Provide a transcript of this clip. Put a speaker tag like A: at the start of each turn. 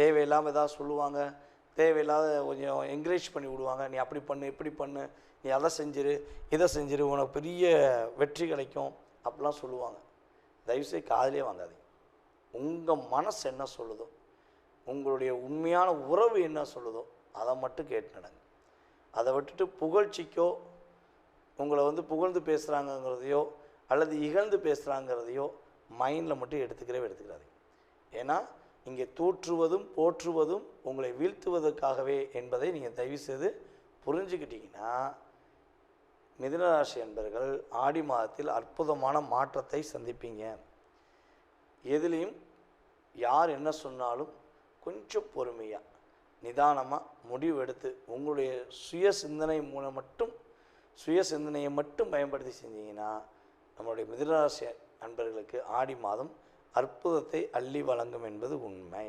A: தேவையில்லாமல் எதாவது சொல்லுவாங்க தேவையில்லாத கொஞ்சம் என்கரேஜ் பண்ணி விடுவாங்க. நீ அப்படி பண்ணு இப்படி பண்ணு நீ அதை செஞ்சிரு இதை செஞ்சிரு உனக்கு பெரிய வெற்றி கிடைக்கும் அப்படிலாம் சொல்லுவாங்க. தயவுசெய்து காதலே வாங்காதீங்க. உங்கள் மனசு என்ன சொல்லுதோ உங்களுடைய உண்மையான உறவு என்ன சொல்லுதோ அதை மட்டும் கேட்டு நடங்க. அதை விட்டுட்டு புகழ்ச்சிக்கோ உங்களை வந்து புகழ்ந்து பேசுகிறாங்கங்கிறதையோ அல்லது இகழ்ந்து பேசுகிறாங்கிறதையோ மைண்டில் மட்டும் எடுத்துக்கிறவே எடுத்துக்கிறாதீங்க ஏன்னா இங்கே தூற்றுவதும் போற்றுவதும் உங்களை வீழ்த்துவதற்காகவே என்பதை நீங்கள் தயவு செய்து புரிஞ்சுக்கிட்டீங்கன்னா மிதுனராசி என்பர்கள் ஆடி மாதத்தில் அற்புதமான மாற்றத்தை சந்திப்பீங்க. எதுலேயும் யார் என்ன சொன்னாலும் கொஞ்சம் பொறுமையாக நிதானமாக முடிவெடுத்து உங்களுடைய சுய சிந்தனை மூலம் மட்டும் சுய சிந்தனையை மட்டும் பயன்படுத்தி செஞ்சீங்கன்னா நம்மளுடைய மிதுனராசி நண்பர்களுக்கு ஆடி மாதம் அற்புதத்தை அள்ளி வழங்கும் என்பது உண்மை.